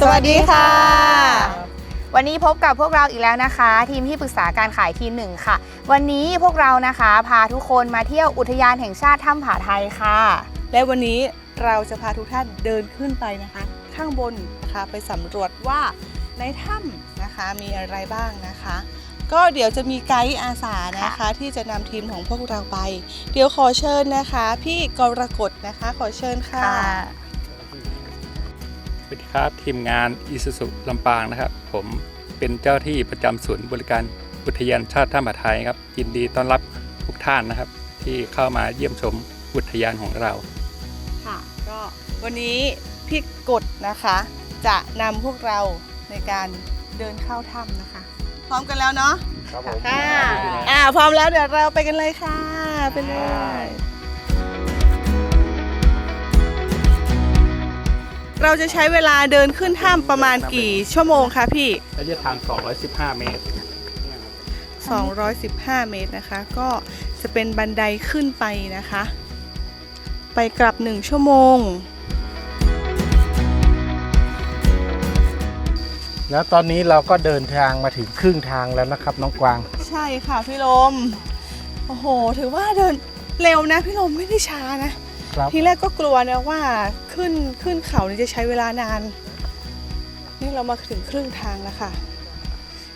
ดีค่ะ วันนี้พบกับพวกเราอีกแล้วนะคะ ทีมที่ปรึกษาการขายทีมหนึ่งค่ะ วันนี้พวกเรานะคะพาทุกคนมาเที่ยวอุทยานแห่งชาติถ้ำผาไทยค่ะ และวันนี้เราจะพาทุกท่านเดินขึ้นไปนะคะ ข้างบนนะคะไปสำรวจว่าในถ้ำนะคะมีอะไรบ้างนะคะ ก็เดี๋ยวจะมีไกด์อาสานะคะ ที่จะนำทีมของพวกเราไป เดี๋ยวขอเชิญนะคะ พี่กรกฎนะคะขอเชิญค่ะ สวัสดีครับทีมงานอิสุสุลำปางนะครับ ผมเป็นเจ้าที่ประจำศูนย์บริการอุทยานชาติท่ามาไทยครับยินดีต้อนรับทุกท่านนะครับ ที่เข้ามาเยี่ยมชมอุทยานของเราค่ะก็วันนี้พี่กฎนะคะ จะนำพวกเราในการเดินเข้าถ้ำนะคะ พร้อมกันแล้วเนาะครับผมค่ะอ่าพร้อมแล้วเดี๋ยวเราไปกันเลยค่ะไปเลย เราจะใช้เวลาเดินขึ้นถ้ำประมาณกี่ชั่วโมงคะพี่ ระยะทาง 215 เมตร 215 เมตรนะคะ ก็จะเป็นบันไดขึ้นไปนะคะ ไปกลับ 1 ชั่วโมง แล้วตอนนี้เราก็เดินทางมาถึงครึ่งทางแล้วนะครับ น้องกวาง ใช่ค่ะพี่ลม โอ้โห ถือว่าเดินเร็วนะพี่ลมไม่ได้ช้านะ ครับทีแรกก็กลัวนะว่าขึ้นขึ้นเขานี่จะใช้เวลานาน นี่เรามาถึงครึ่งทางแล้วค่ะ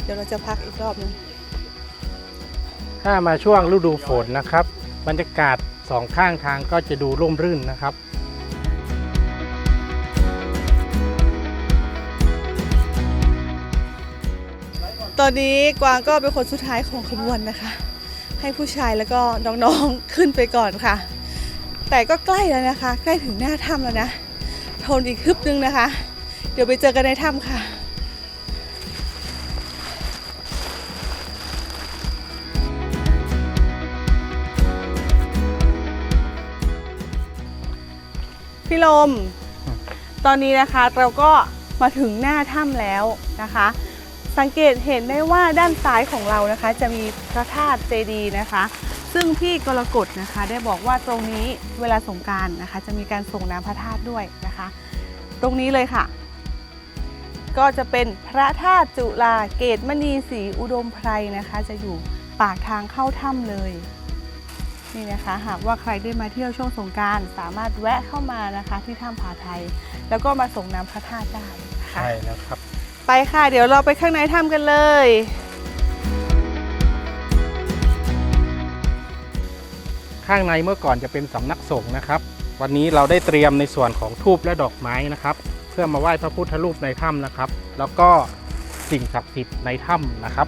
เดี๋ยวเราจะพักอีกรอบหนึงถ้ามาช่วงฤดูฝนนะครับ บรรยากาศสองข้างทางก็จะดูร่มรื่นนะครับตอนนี้กวางก็เป็นคนสุดท้ายของขบวนนะคะ ให้ผู้ชายแล้วก็น้องๆขึ้นไปก่อนค่ะ แต่ก็ใกล้แล้วนะคะ ใกล้ถึงหน้าถ้ำแล้วนะทนอีกฮึบนึงนะคะ เดี๋ยวไปเจอกันในถ้ำค่ะพี่ลม ตอนนี้นะคะเราก็มาถึงหน้าถ้ำแล้วนะคะ สังเกตเห็นได้ว่าด้านซ้ายของเรานะคะ จะมีพระธาตุเจดีย์นะคะ ซึ่งพี่กรกฎนะคะ ได้บอกว่าตรงนี้เวลาสงกรารนะคะ จะมีการส่งน้ำพระธาตุด้วยนะคะ ตรงนี้เลยค่ะ ก็จะเป็นพระธาตุจุฬาเกตมณีศรีอุดมไพรนะคะ จะอยู่ปากทางเข้าถ้ำเลยนี่นะคะหากว่าใครได้มาเที่ยวช่วงสงกรารสามารถแวะเข้ามานะคะที่ถ้ำผาไทย แล้วก็มาส่งน้ำพระธาตุได้นะคะใช่แล้วครับ ไปค่ะ เดี๋ยวเราไปข้างในถ้ำกันเลย ข้างในเมื่อก่อนจะเป็นสำนักสงฆ์นะครับ วันนี้เราได้เตรียมในส่วนของทูบและดอกไม้นะครับ เพื่อมาไหว้พระพุทธรูปในถ้ำนะครับ แล้วก็สิ่งศักดิ์สิทธิ์ในถ้ำนะครับ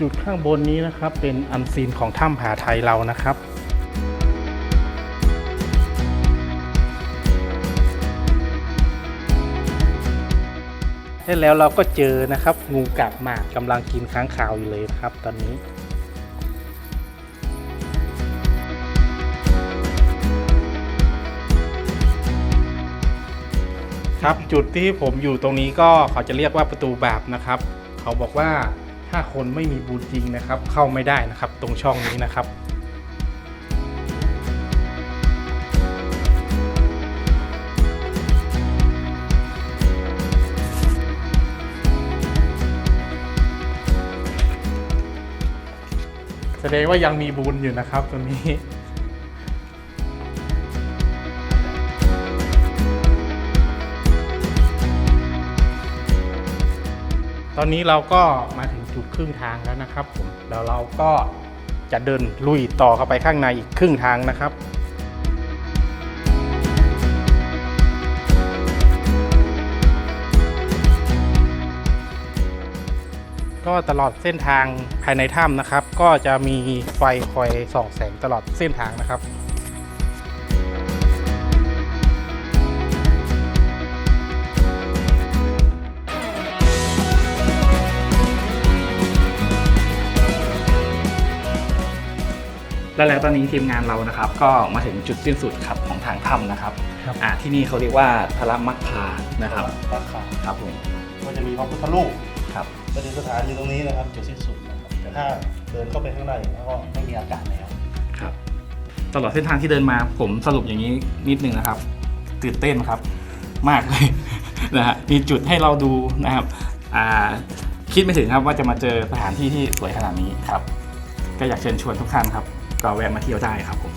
จุดข้างบนนี้นะครับ เป็นอันซีนของถ้ำผาไทยเรานะครับแล้วเราก็เจอนะครับ งูกาบหมากกำลังกินค้างคาวอยู่เลยนะครับ ตอนนี้ครับจุดที่ผมอยู่ตรงนี้ก็เขาจะเรียกว่าประตูบาปนะครับ เขาบอกว่า ถ้าคนไม่มีบุญจริงนะครับ เข้าไม่ได้นะครับ ตรงช่องนี้นะครับแสดงว่ายังมีบุญอยู่นะครับตรงนี้ ตอนนี้เราก็มาถึง จุดครึ่งทางแล้วนะครับผมแล้วเราก็จะเดินลุยต่อเข้าไปข้างในอีกครึ่งทางนะครับก็ตลอดเส้นทางภายในถ้ำนะครับ ก็จะมีไฟคอยส่องแสงตลอดเส้นทางนะครับ และแล้วตอนนี้ทีมงานเรานะครับ ก็มาถึงจุดสิ้นสุดครับของทางถ้ำนะครับครับ อ่าที่นี่เขาเรียกว่าพระมักพานะครับราคาครับผมก็จะมีพระพุทธรูปครับ ประดิษฐานอยู่ตรงนี้นะครับจุดสิ้นสุดนะครับแต่ถ้าเดินเข้าไปข้างในก็ไม่มีอากาศแล้วครับตลอดเส้นทางที่เดินมาผมสรุปอย่างนี้นิดนึงนะครับตื่นเต้นครับ มากเลย นะฮะมีจุดให้เราดูนะครับอ่าคิดไม่ถึงครับว่าจะมาเจอสถานที่ที่สวยขนาดนี้ครับ ก็อยากเชิญชวนทุกท่านครับ ก็แวะมาเที่ยวได้ครับผม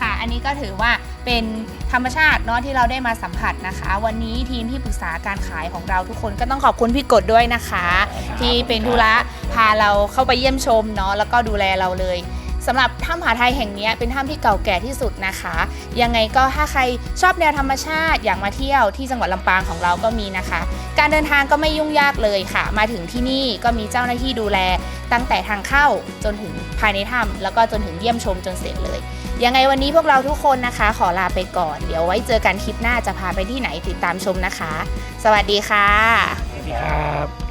ค่ะ อันนี้ก็ถือว่าเป็นธรรมชาติเนาะที่เราได้มาสัมผัสนะคะ วันนี้ทีมที่ปรึกษาการขายของเราทุกคนก็ต้องขอบคุณพี่กดด้วยนะคะ ที่เป็นธุระพาเราเข้าไปเยี่ยมชมเนาะแล้วก็ดูแลเราเลย สำหรับถ้ำผาไทยแห่งนี้เป็นถ้ำที่เก่าแก่ที่สุดนะคะ ยังไงก็ถ้าใครชอบแนวธรรมชาติอยากมาเที่ยวที่จังหวัดลำปางของเราก็มีนะคะ การเดินทางก็ไม่ยุ่งยากเลยค่ะ มาถึงที่นี่ก็มีเจ้าหน้าที่ดูแล ตั้งแต่ทางเข้าจนถึงภายในถ้ำแล้วก็จนถึงเยี่ยมชมจนเสร็จเลย ยังไงวันนี้พวกเราทุกคนนะคะ ขอลาไปก่อน เดี๋ยวไว้เจอกันคลิปหน้าจะพาไปที่ไหนติดตามชมนะคะ สวัสดีค่ะสวัสดีครับ